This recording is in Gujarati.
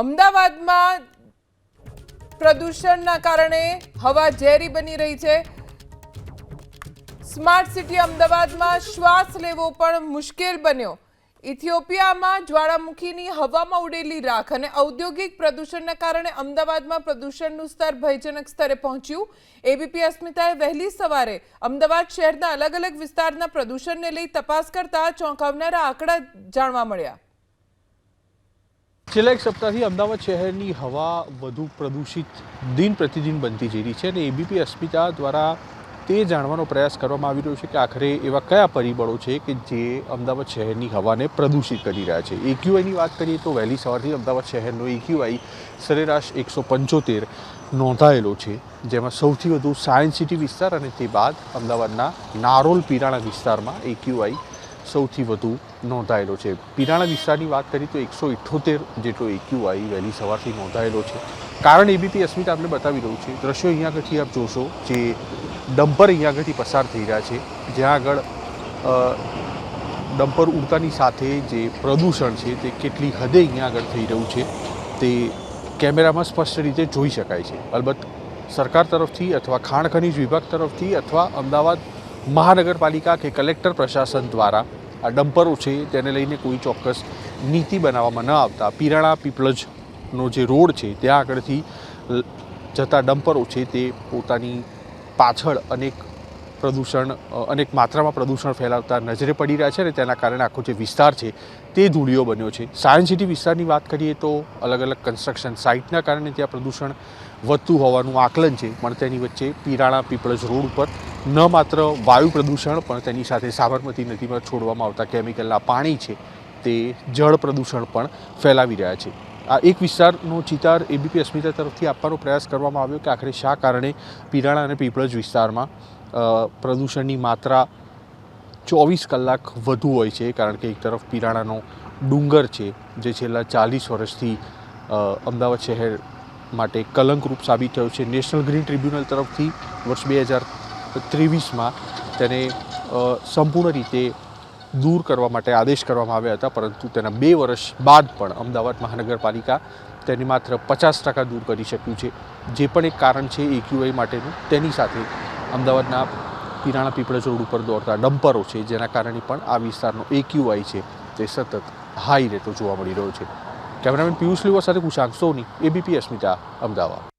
અમદાવાદમાં પ્રદૂષણના કારણે હવા ઝેરી બની રહી છે. સ્માર્ટ સિટી અમદાવાદમાં શ્વાસ લેવો પણ મુશ્કેલ બન્યો. ઇથિયોપિયામાં જ્વાળામુખીની હવામાં ઉડેલી રાખ અને ઔદ્યોગિક પ્રદૂષણના કારણે અમદાવાદમાં પ્રદૂષણનું સ્તર ભયજનક સ્તરે પહોંચ્યું. એબીપી અસ્મિતાએ વહેલી સવારે અમદાવાદ શહેરના અલગ અલગ વિસ્તારના પ્રદૂષણને લઈ તપાસ કરતા ચોંકાવનારા આંકડા જાણવા મળ્યા. છેલ્લા એક સપ્તાહથી અમદાવાદ શહેરની હવા વધુ પ્રદૂષિત દિન પ્રતિદિન બનતી જઈ રહી છે અને એબીપી અસ્મિતા દ્વારા તે જાણવાનો પ્રયાસ કરવામાં આવી રહ્યો છે કે આખરે એવા કયા પરિબળો છે કે જે અમદાવાદ શહેરની હવાને પ્રદૂષિત કરી રહ્યા છે. એક્યુઆઈની વાત કરીએ તો વહેલી સવારથી અમદાવાદ શહેરનો એક્યુઆઈ સરેરાશ એકસો પંચોતેર નોંધાયેલો છે, જેમાં સૌથી વધુ સાયન્સ સિટી વિસ્તાર અને તે બાદ અમદાવાદના નારોલ પીરાણા વિસ્તારમાં એક્યુઆઈ સૌથી વધુ નોંધાયેલો છે. પિરાણા વિસ્તારની વાત કરીએ તો એકસો ઇઠ્ઠોતેર જેટલો એક્યુઆઈ વહેલી સવારથી નોંધાયેલો છે. કારણ એબીપી અસ્મિતા આપણે બતાવી રહ્યું છે. દ્રશ્યો અહીંયા આગળથી આપ જોશો જે ડમ્પર અહીંયા આગળથી પસાર થઈ રહ્યા છે. જ્યાં આગળ ડમ્પર ઉડતાની સાથે જે પ્રદૂષણ છે તે કેટલી હદે અહીંયા આગળ થઈ રહ્યું છે તે કેમેરામાં સ્પષ્ટ રીતે જોઈ શકાય છે. અલબત્ત સરકાર તરફથી અથવા ખાણ ખનીજ વિભાગ તરફથી અથવા અમદાવાદ મહાનગરપાલિકા કે કલેક્ટર પ્રશાસન દ્વારા આ ડમ્પરો છે તેને લઈને કોઈ ચોક્કસ નીતિ બનાવવામાં ન આવતા પીરાણા પીપળજનો જે રોડ છે, ત્યાં આગળથી જતા ડમ્પરો છે તે પોતાની પાછળ અનેક પ્રદૂષણ અનેક માત્રામાં પ્રદૂષણ ફેલાવતા નજરે પડી રહ્યા છે અને તેના કારણે આખો જે વિસ્તાર છે તે ધૂળિયો બન્યો છે. સાયન્સ સિટી વિસ્તારની વાત કરીએ તો અલગ અલગ કન્સ્ટ્રક્શન સાઇટના કારણે ત્યાં પ્રદૂષણ વધતું હોવાનું આકલન છે. પણ તેની વચ્ચે પીરાણા પીપળજ રોડ ઉપર ન માત્ર વાયુ પ્રદૂષણ, પણ તેની સાથે સાબરમતી નદીમાં છોડવામાં આવતા કેમિકલના પાણી છે તે જળ પ્રદૂષણ પણ ફેલાવી રહ્યા છે. આ એક વિસ્તારનો ચિતાર એબીપી અસ્મિતા તરફથી આપવાનો પ્રયાસ કરવામાં આવ્યો કે આખરે શા કારણે પીરાણા અને પીપળજ વિસ્તારમાં પ્રદૂષણની માત્રા ચોવીસ કલાક વધુ હોય છે, કારણ કે એક તરફ પીરાણાનો ડુંગર છે, જે છેલ્લા ચાલીસ વર્ષથી અમદાવાદ શહેર માટે કલંકરૂપ સાબિત થયો છે. નેશનલ ગ્રીન ટ્રિબ્યુનલ તરફથી વર્ષ બે હજાર ત્રેવીસમાં તેને સંપૂર્ણ રીતે દૂર કરવા માટે આદેશ કરવામાં આવ્યા હતા, પરંતુ તેના બે વર્ષ બાદ પણ અમદાવાદ મહાનગરપાલિકા તેની માત્ર પચાસ ટકા દૂર કરી શક્યું છે. જે પણ એક કારણ છે એક્યુઆઈ માટેનું, તેની સાથે અમદાવાદના પિરાણા પીપળજ રોડ ઉપર દોડતા ડમ્પરો છે, જેના કારણે પણ આ વિસ્તારનો એક્યુઆઈ છે, તે સતત હાઈ રહેતો જોવા મળી રહ્યો છે. કેમેરામેન પિયુષ લીવા સાથે કુશાંક સોની એબીપી અસ્મિતા અમદાવાદ.